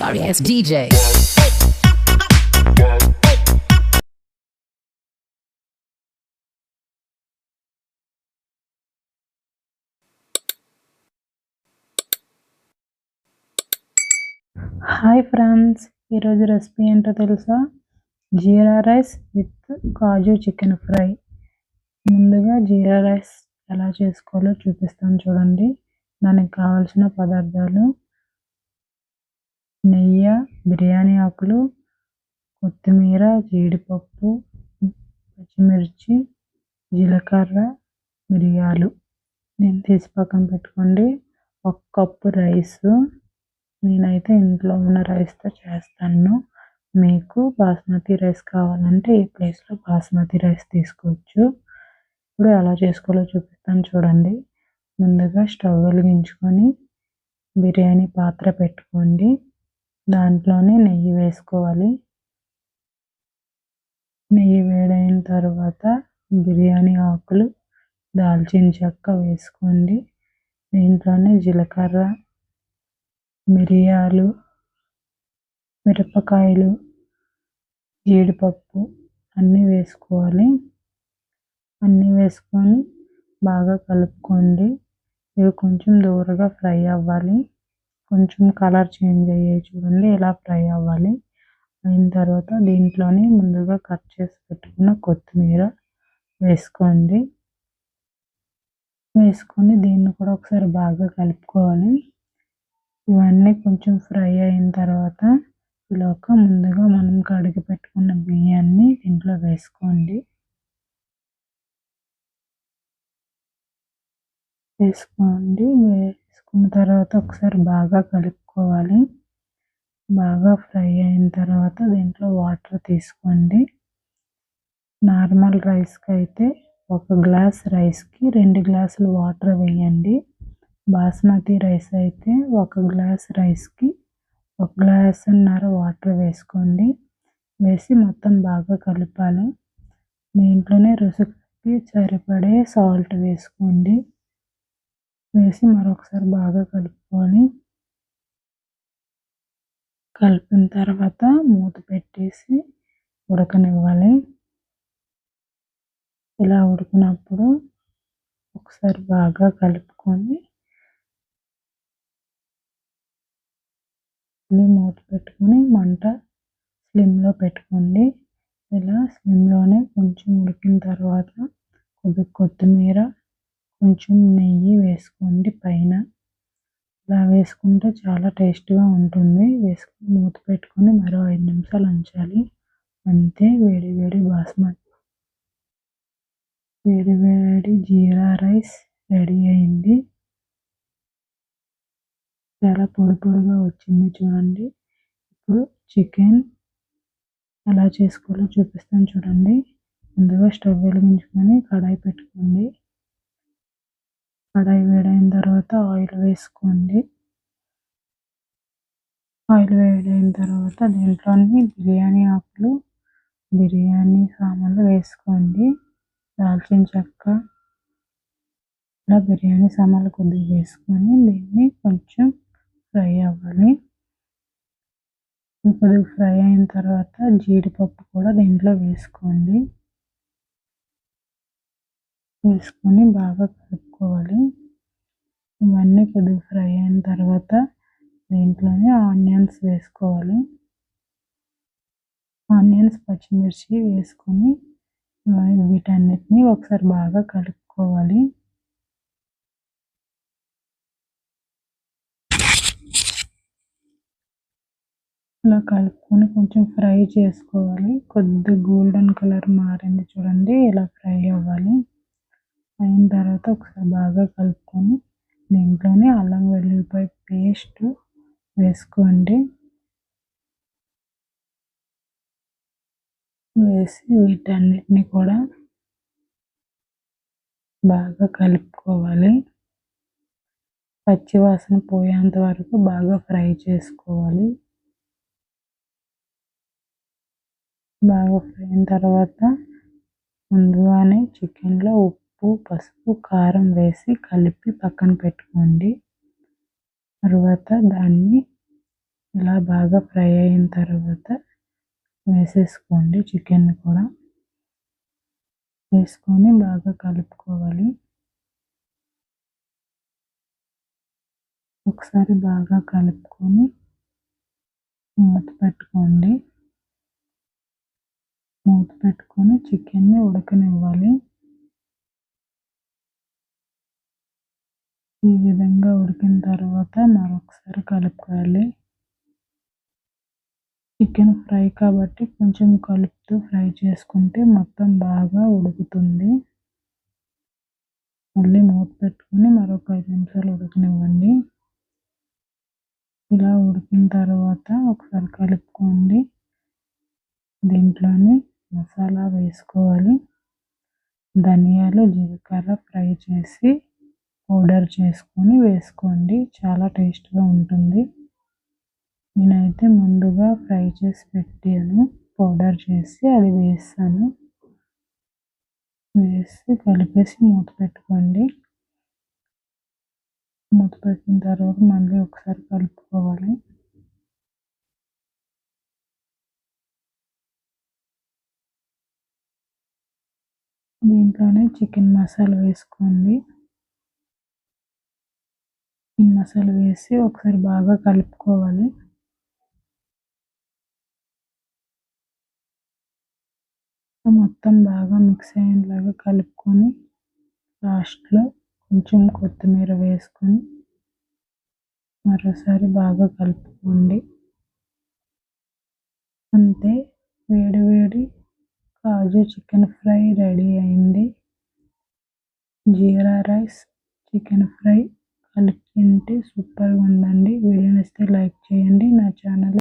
sorry ass DJ. Hi friends ఈరోజు recipe ఏంటో తెలుసా? Jeera rice with kaju chicken fry. ముందుగా జీరా రైస్ ఎలా చేసుకోవాలో చూపిస్తాను చూడండి. దానికి కావాల్సిన పదార్థాలు నెయ్యి బిర్యానీ ఆకులు కొత్తిమీర జీడిపప్పు పచ్చిమిర్చి జీలకర్ర మిరియాలు. నేను తీసి పక్కన పెట్టుకోండి. ఒక కప్పు రైసు. నేనైతే ఇంట్లో ఉన్న రైస్తో చేస్తాను. మీకు బాస్మతి రైస్ కావాలంటే ఈ ప్లేస్లో బాస్మతి రైస్ తీసుకోవచ్చు. ఇప్పుడు ఎలా చేసుకోవాలో చూపిస్తాను చూడండి. ముందుగా స్టవ్ వెలిగించుకొని బిర్యానీ పాత్ర పెట్టుకోండి. దాంట్లోనే నెయ్యి వేసుకోవాలి. నెయ్యి వేడైన తర్వాత బిర్యానీ ఆకులు దాల్చిన చెక్క వేసుకోండి. దీంట్లోనే జీలకర్ర మిరియాలు మిరపకాయలు జీడిపప్పు అన్నీ వేసుకోవాలి. అన్నీ వేసుకొని బాగా కలుపుకోండి. ఇవి కొంచెం దూరగా ఫ్రై అవ్వాలి. కొంచెం కలర్ చేంజ్ అయ్యాయి చూడండి ఇలా ఫ్రై అవ్వాలి. అయిన తర్వాత దీంట్లోనే ముందుగా కట్ చేసి పెట్టుకున్న కొత్తిమీర వేసుకోండి. వేసుకొని దీన్ని కూడా ఒకసారి బాగా కలుపుకోవాలి. ఇవన్నీ కొంచెం ఫ్రై అయిన తర్వాత ఇలాక ముందుగా మనం కడిగి పెట్టుకున్న బియ్యాన్ని దీంట్లో వేసుకోండి. వేసుకోండి. వేసుకున్న తర్వాత ఒకసారి బాగా కలుపుకోవాలి. బాగా ఫ్రై అయిన తర్వాత దీంట్లో వాటర్ తీసుకోండి. నార్మల్ రైస్కి అయితే ఒక గ్లాస్ రైస్కి రెండు గ్లాసులు వాటర్ వేయండి. బాస్మతి రైస్ అయితే ఒక గ్లాస్ రైస్కి ఒక గ్లాసున్నర వాటర్ వేసుకోండి. వేసి మొత్తం బాగా కలపాలి. దీంట్లోనే రుచికి సరిపడే సాల్ట్ వేసుకోండి. వేసి మరొకసారి బాగా కలుపుకొని కలిపిన తర్వాత మూత పెట్టేసి ఉడకనివ్వాలి. ఇలా ఉడికినప్పుడు ఒకసారి బాగా కలుపుకొని మూత పెట్టుకొని మంట స్లిమ్లో పెట్టుకోండి. ఇలా స్లిమ్లోనే కొంచెం ఉడికిన తర్వాత కొద్ది కొత్తిమీర కొంచెం నెయ్యి వేసుకోండి పైన. ఇలా వేసుకుంటే చాలా టేస్ట్గా ఉంటుంది. వేసుకుని మూత పెట్టుకొని మరో ఐదు నిమిషాలు ఉంచాలి. అంతే వేడి వేడి బాస్మతి. వేడి వేడి జీరా రైస్ రెడీ అయింది. చాలా పొడి పొడిగా వచ్చింది చూడండి. ఇప్పుడు చికెన్ ఎలా చేసుకోవాలో చూపిస్తాను చూడండి. ముందుగా స్టవ్ వెలిగించుకొని కడాయి పెట్టుకోండి. కడాయి వేడైన తర్వాత ఆయిల్ వేసుకోండి. ఆయిల్ వేడైన తర్వాత దీంట్లోని బిర్యానీ ఆకులు బిర్యానీ సామాన్లు వేసుకోండి. దాల్చిన చెక్క ఇలా బిర్యానీ సామాన్లు కొద్దిగా వేసుకొని దీన్ని కొంచెం ఫ్రై అవ్వాలి. కొద్దిగా ఫ్రై అయిన తర్వాత జీడిపప్పు కూడా దీంట్లో వేసుకోండి. వేసుకొని బాగా కలుపుకోవాలి. ఇవన్నీ కొద్దిగా ఫ్రై అయిన తర్వాత దీంట్లోనే ఆనియన్స్ వేసుకోవాలి. ఆనియన్స్ పచ్చిమిర్చి వేసుకొని వీటన్నిటిని ఒకసారి బాగా కలుపుకోవాలి. ఇలా కలుపుకొని కొంచెం ఫ్రై చేసుకోవాలి. కొద్ది గోల్డెన్ కలర్ మారింది చూడండి ఇలా ఫ్రై అవ్వాలి. అయిన తర్వాత ఒకసారి బాగా కలుపుకొని దీంట్లోనే అల్లం వెల్లుల్లిపాయ పేస్ట్ వేసుకోండి. వేసి వీటన్నిటిని కూడా బాగా కలుపుకోవాలి. పచ్చివాసన పోయేంత వరకు బాగా ఫ్రై చేసుకోవాలి. బాగా ఫ్రై అయిన తర్వాత ముందుగానే చికెన్లో ఉప్పు ఉప్పు పసుపు కారం వేసి కలిపి పక్కన పెట్టుకోండి. తర్వాత దాన్ని ఇలా బాగా ఫ్రై అయిన తర్వాత వేసేసుకోండి చికెన్ కూడా. వేసుకొని బాగా కలుపుకోవాలి. ఒకసారి బాగా కలుపుకొని మూత పెట్టుకోండి. మూత పెట్టుకొని చికెన్ని ఉడకనివ్వాలి. ఈ విధంగా ఉడికిన తర్వాత మరొకసారి కలుపుకోవాలి. చికెన్ ఫ్రై కాబట్టి కొంచెం కలుపుతూ ఫ్రై చేసుకుంటే మొత్తం బాగా ఉడుకుతుంది. మళ్ళీ మూత పెట్టుకొని మరొక ఐదు నిమిషాలు ఉడకనివ్వండి. ఇలా ఉడికిన తర్వాత ఒకసారి కలుపుకోండి. దీంట్లోని మసాలా వేసుకోవాలి. ధనియాలు జీలకర్ర ఫ్రై చేసి పౌడర్ చేసుకొని వేసుకోండి. చాలా టేస్ట్గా ఉంటుంది. నేనైతే ముందుగా ఫ్రై చేసి పెట్టాను. పౌడర్ చేసి అది వేస్తాను వేసి కలిపేసి మూత పెట్టుకోండి. మూత పెట్టిన తర్వాత మళ్ళీ ఒకసారి కలుపుకోవాలి. దీంట్లోనే చికెన్ మసాలా వేసుకోండి. చికెన్ మసాలా వేసి ఒకసారి బాగా కలుపుకోవాలి. మొత్తం బాగా మిక్స్ అయ్యేలాగా కలుపుకొని లాస్ట్లో కొంచెం కొత్తిమీర వేసుకొని మరోసారి బాగా కలుపుకోండి. అంతే వేడి వేడి కాజు చికెన్ ఫ్రై రెడీ అయింది. జీరా రైస్ చికెన్ ఫ్రై కలిపి తింటే సూపర్గా ఉందండి వీడియో నచ్చితే లైక్ చేయండి. నా ఛానల్